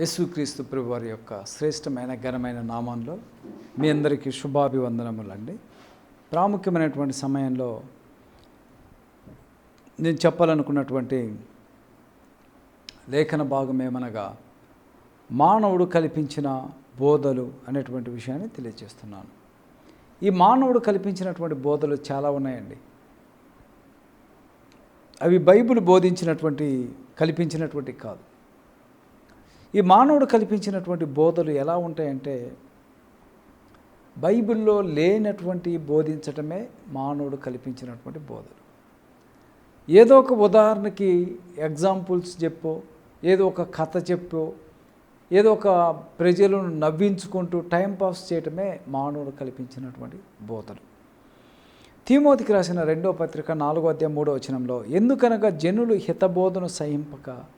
యేసుక్రీస్తు ప్రభు వారి యొక్క శ్రేష్టమైన ఘనమైన నామంలో మీ అందరికీ శుభాభివందనములండి. ప్రాముఖ్యమైనటువంటి సమయంలో నేను చెప్పాలనుకున్నటువంటి లేఖన భాగం ఏమనగా మానవుడు కల్పించిన బోధలు అనేటువంటి విషయాన్ని తెలియజేస్తున్నాను. ఈ మానవుడు కల్పించినటువంటి బోధలు చాలా ఉన్నాయండి. అవి బైబిల్ బోధించినటువంటి కల్పించినటువంటి కాదు. ఈ మానవుడు కల్పించినటువంటి బోధలు ఎలా ఉంటాయంటే బైబిల్లో లేనటువంటి బోధించటమే మానవుడు కల్పించినటువంటి బోధలు. ఏదో ఒక ఉదాహరణకి ఎగ్జాంపుల్స్ చెప్పో ఏదో ఒక కథ చెప్పో ఏదో ఒక ప్రజలను నవ్వించుకుంటూ టైంపాస్ చేయటమే మానవుడు కల్పించినటువంటి బోధలు. తీమోతికి రాసిన రెండో పత్రిక నాలుగో అధ్యాయం మూడో వచనంలో ఎందుకనగా జనులు హితబోధను సహింపక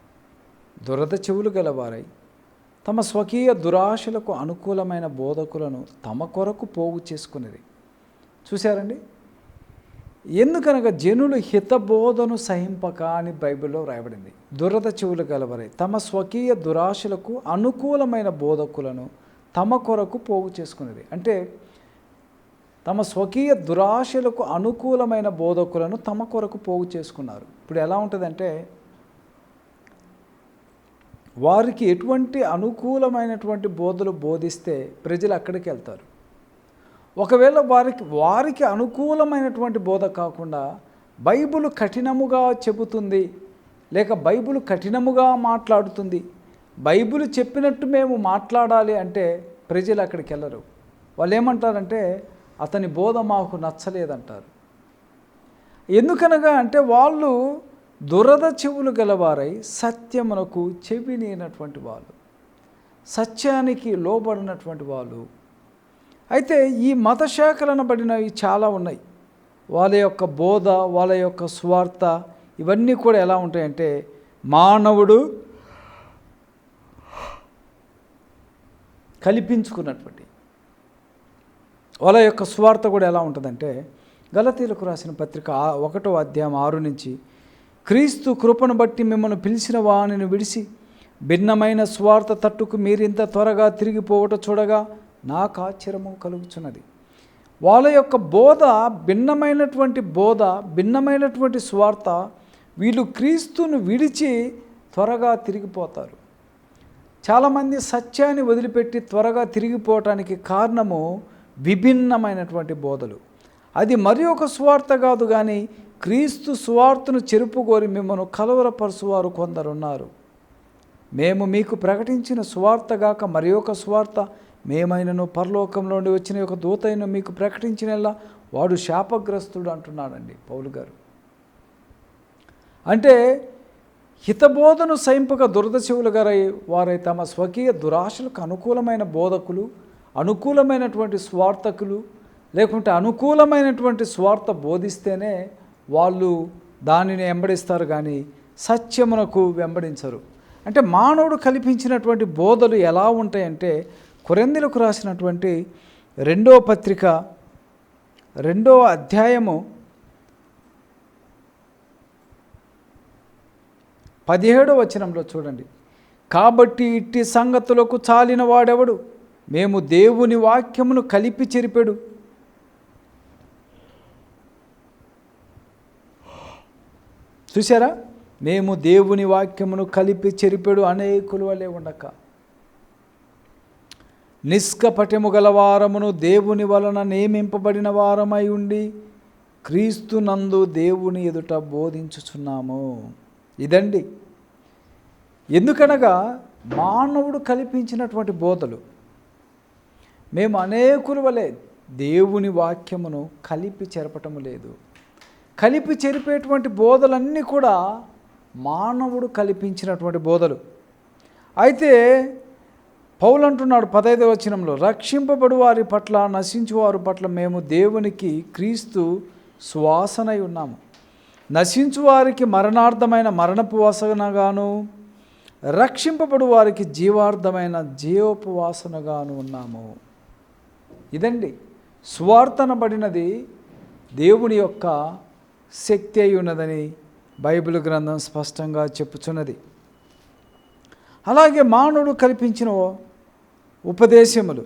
దురద చెవులు గలవారై తమ స్వకీయ దురాశలకు అనుకూలమైన బోధకులను తమ కొరకు పోగు చేసుకునేది. చూశారండి? ఎందుకనగా జనులు హితబోధను సహింపక అని బైబిల్లో రాయబడింది. దురద చెవులు గలవరై తమ స్వకీయ దురాశలకు అనుకూలమైన బోధకులను తమ కొరకు పోగు చేసుకునేది. అంటే తమ స్వకీయ దురాశలకు అనుకూలమైన బోధకులను తమ కొరకు పోగు చేసుకున్నారు. ఇప్పుడు ఎలా ఉంటుందంటే వారికి ఎటువంటి అనుకూలమైనటువంటి బోధలు బోధిస్తే ప్రజలు అక్కడికి వెళ్తారు. ఒకవేళ వారికి వారికి అనుకూలమైనటువంటి బోధ కాకుండా బైబుల్ కఠినముగా చెబుతుంది లేక బైబుల్ కఠినముగా మాట్లాడుతుంది బైబుల్ చెప్పినట్టు మేము మాట్లాడాలి అంటే ప్రజలు అక్కడికి వెళ్ళరు. వాళ్ళు ఏమంటారంటే అతని బోధ మాకు నచ్చలేదంటారు. ఎందుకనగా అంటే వాళ్ళు దురద చెవులు గలవారై సత్యమునకు చెవినేనటువంటి వాళ్ళు సత్యానికి లోబడినటువంటి వాళ్ళు. అయితే ఈ మత శాఖలనబడినవి చాలా ఉన్నాయి. వాళ్ళ యొక్క బోధ వాళ్ళ యొక్క స్వార్థ ఇవన్నీ కూడా ఎలా ఉంటాయంటే మానవుడు కల్పించుకున్నటువంటి వాళ్ళ యొక్క స్వార్థ కూడా ఎలా ఉంటుందంటే గలతీలకు రాసిన పత్రిక ఒకటో అధ్యాయం ఆరు నుంచి క్రీస్తు కృపను బట్టి మిమ్మల్ని పిలిచిన వాణిని విడిచి భిన్నమైన స్వార్థ తట్టుకు మీరింత త్వరగా తిరిగిపోవట చూడగా నాకు ఆశ్చర్యము కలుగుచున్నది. వాళ్ళ యొక్క బోధ భిన్నమైనటువంటి బోధ భిన్నమైనటువంటి స్వార్థ వీళ్ళు క్రీస్తును విడిచి త్వరగా తిరిగిపోతారు చాలామంది సత్యాన్ని వదిలిపెట్టి త్వరగా తిరిగిపోవటానికి కారణము విభిన్నమైనటువంటి బోధలు. అది మరి ఒక స్వార్థ కాదు కానీ క్రీస్తు సువార్తను చెరుపుగోరి మిమ్మను కలవరపరుచువారు కొందరున్నారు. మేము మీకు ప్రకటించిన స్వార్థగాక మరి ఒక స్వార్థ మేమైనను పరలోకంలోండి వచ్చిన ఒక దూతైన మీకు ప్రకటించినలా వాడు శాపగ్రస్తుడు అంటున్నాడండి పౌలు గారు. అంటే హితబోధను సైంపక దురద చెవులు గారై వారై తమ స్వకీయ దురాశలకు అనుకూలమైన బోధకులు అనుకూలమైనటువంటి స్వార్థకులు లేకుంటే అనుకూలమైనటువంటి స్వార్థ బోధిస్తేనే వాళ్ళు దానిని వెంబడిస్తారు కానీ సత్యమునకు వెంబడించరు. అంటే మానవుడు కల్పించినటువంటి బోధలు ఎలా ఉంటాయంటే కురందిలకు రాసినటువంటి రెండో పత్రిక రెండో అధ్యాయము పదిహేడో వచనంలో చూడండి. కాబట్టి ఇట్టి సంగతులకు చాలిన వాడెవడు మేము దేవుని వాక్యమును కలిపి చెరిపెడు. చూసారా మేము దేవుని వాక్యమును కలిపి చెరిపెడు అనేకులు వలె ఉండక. నిష్కపటము గల వారమును దేవుని వలన నియమింపబడిన వారమై ఉండి క్రీస్తునందు దేవుని ఎదుట బోధించుచున్నాము. ఇదండి. ఎందుకనగా మానవుడు కల్పించినటువంటి బోధలు. మేము అనేకుల వలె దేవుని వాక్యమును కలిపి చెరపటము లేదు. కలిపి చెరిపేటువంటి బోధలన్నీ కూడా మానవుడు కల్పించినటువంటి బోధలు. అయితే పౌలు అంటున్నాడు పదైదవ వచనంలో రక్షింపబడు వారి పట్ల నశించు వారి పట్ల మేము దేవునికి క్రీస్తు సువాసనై ఉన్నాము. నశించు వారికి మరణార్థమైన మరణపు వాసనగాను రక్షింపబడు వారికి జీవార్థమైన జీవోపవాసనగాను ఉన్నాము. ఇదండి స్వార్థనబడినది దేవుని యొక్క శక్తి అయి ఉన్నదని బైబిల్ గ్రంథం స్పష్టంగా చెప్పుచున్నది. అలాగే మానవుడు కల్పించిన ఉపదేశములు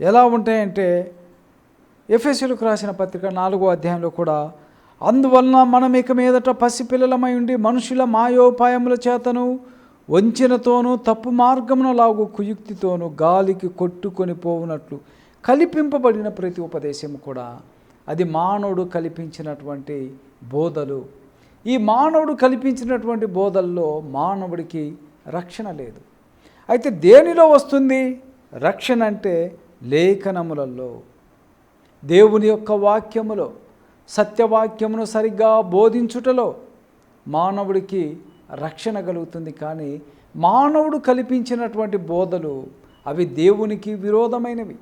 ఎలా ఉంటాయంటే ఎఫ్ఎస్యులకు రాసిన పత్రిక నాలుగో అధ్యాయంలో కూడా అందువలన మనం ఇక మీదట పసిపిల్లలమై ఉండి మనుషుల మాయోపాయముల చేతను వంచినతోనూ తప్పు మార్గమున లాగు కుయుక్తితోనూ గాలికి కొట్టుకొని పోవునట్లు కల్పింపబడిన ప్రతి ఉపదేశము కూడా అది మానవుడు కల్పించినటువంటి బోధలు. ఈ మానవుడు కల్పించినటువంటి బోధల్లో మానవుడికి రక్షణ లేదు. అయితే దేనిలో వస్తుంది? రక్షణ అంటే లేఖనములలో. దేవుని యొక్క వాక్యములో సత్యవాక్యమును సరిగ్గా బోధించుటలో మానవుడికి రక్షణ కలుగుతుంది. కానీ మానవుడు కల్పించినటువంటి బోధలు అవి దేవునికి విరోధమైనవి.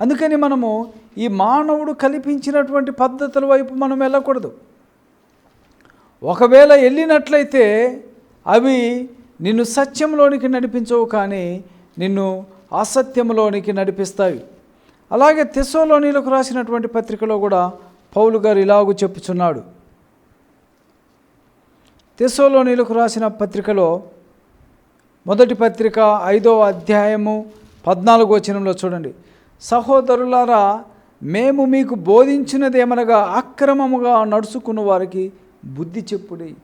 అందుకని మనము ఈ మానవుడు కల్పించినటువంటి పద్ధతుల వైపు మనం వెళ్ళకూడదు. ఒకవేళ వెళ్ళినట్లయితే అవి నిన్ను సత్యంలోనికి నడిపించవు కానీ నిన్ను అసత్యంలోనికి నడిపిస్తాయి. అలాగే తెస్సోలోనిలకు రాసినటువంటి పత్రికలో కూడా పౌలు గారు ఇలాగూ చెప్పుచున్నాడు. తెస్సోలోనిలకు రాసిన పత్రికలో మొదటి పత్రిక ఐదో అధ్యాయము పద్నాలుగు వచనంలో చూడండి. సహోదరులారా మేము మీకు బోధించినదేమనగా అక్రమముగా నడుచుకున్న వారికి బుద్ధి చెప్పుడి.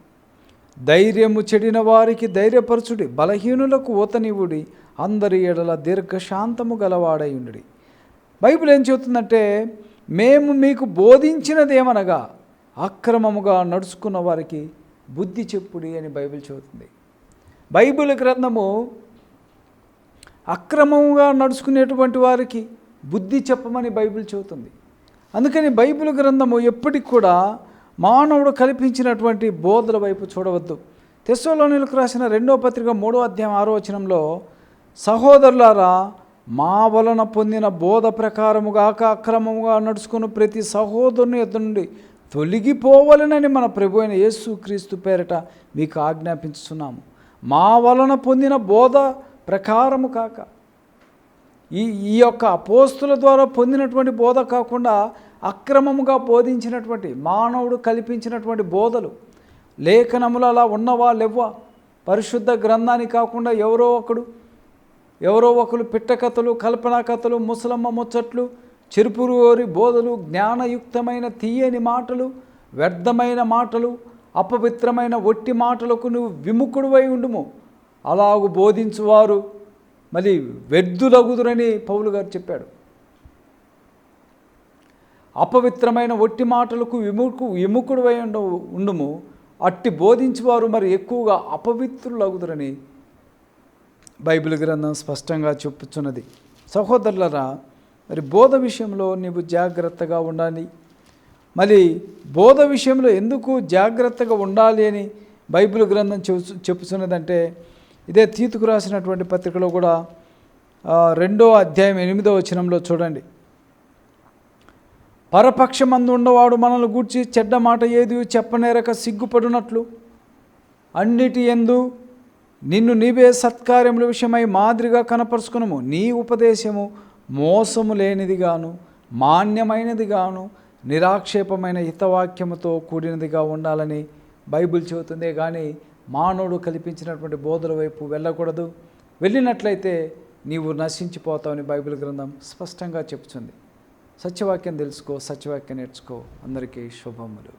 ధైర్యము చెడిన వారికి ధైర్యపరచుడి. బలహీనులకు ఓతనివుడి అందరి ఎడల దీర్ఘశాంతము గలవాడయుండి బైబిల్ ఏం చెబుతుందంటే మేము మీకు బోధించినదేమనగా అక్రమముగా నడుచుకున్న వారికి బుద్ధి చెప్పుడి అని బైబిల్ చెబుతుంది. బైబిల్ గ్రంథము అక్రమముగా నడుచుకునేటువంటి వారికి బుద్ధి చెప్పమని బైబిల్ చెబుతుంది. అందుకని బైబిల్ గ్రంథము ఎప్పటికి కూడా మానవుడు కల్పించినటువంటి బోధల వైపు చూడవద్దు. తెస్సోలోనిలకు రాసిన రెండో పత్రిక మూడో అధ్యాయం ఆరో వచనంలో సహోదరులారా మా వలన పొందిన బోధ ప్రకారముగాక అక్రమముగా నడుచుకుని ప్రతి సహోదరుని ఎద్దు నుండి తొలగిపోవాలనని మన ప్రభు అయిన యేసు క్రీస్తు పేరిట మీకు ఆజ్ఞాపించుతున్నాము మా వలన పొందిన బోధ ప్రకారము కాక ఈ ఈ యొక్క పోస్తుల ద్వారా పొందినటువంటి బోధ కాకుండా అక్రమముగా బోధించినటువంటి మానవుడు కల్పించినటువంటి బోధలు లేఖనములు అలా ఉన్నవా లేవా పరిశుద్ధ గ్రంథాన్ని కాకుండా ఎవరో ఒకడు ఎవరో ఒకరు పిట్టకథలు కల్పనా కథలు ముసలమ్మ ముచ్చట్లు చిరుపురువోరి బోధలు జ్ఞానయుక్తమైన తీయని మాటలు వ్యర్థమైన మాటలు అపవిత్రమైన ఒట్టి మాటలకు నువ్వు విముఖుడువై ఉండుము. అలాగు బోధించువారు. మళ్ళీ వ్యర్థులగుదురని పౌలు గారు చెప్పాడు. అపవిత్రమైన ఒట్టి మాటలకు విముకు విముఖుడువై ఉండ ఉండుము. అట్టి బోధించేవారు మరి ఎక్కువగా అపవిత్రులగుదురని బైబిల్ గ్రంథం స్పష్టంగా చెప్పుచున్నది. సహోదరులరా మరి బోధ విషయంలో నీవు జాగ్రత్తగా ఉండాలి. మరి బోధ విషయంలో ఎందుకు జాగ్రత్తగా ఉండాలి అని బైబిల్ గ్రంథం చెపు చెప్పుచున్నదంటే ఇదే తీతుకు రాసినటువంటి పత్రికలో కూడా రెండో అధ్యాయం ఎనిమిదో వచనంలో చూడండి. పరపక్షమందు ఉండవాడు మనల్ని గూర్చి చెడ్డ మాట ఏది చెప్పనేరక సిగ్గుపడునట్లు అన్నిటి ఎందు నిన్ను నీవే సత్కార్యముల విషయమై మాదిరిగా కనపరుచుకునము. నీ ఉపదేశము మోసము లేనిదిగాను మాన్యమైనదిగాను నిరాక్షేపమైన హితవాక్యముతో కూడినదిగా ఉండాలని బైబిల్ చెబుతుందే కానీ మానవుడు కల్పించినటువంటి బోధల వైపు వెళ్ళకూడదు. వెళ్ళినట్లయితే నీవు నశించిపోతావని బైబిల్ గ్రంథం స్పష్టంగా చెప్తుంది. సత్యవాక్యం తెలుసుకో సత్యవాక్యం నేర్చుకో. అందరికీ శుభములు.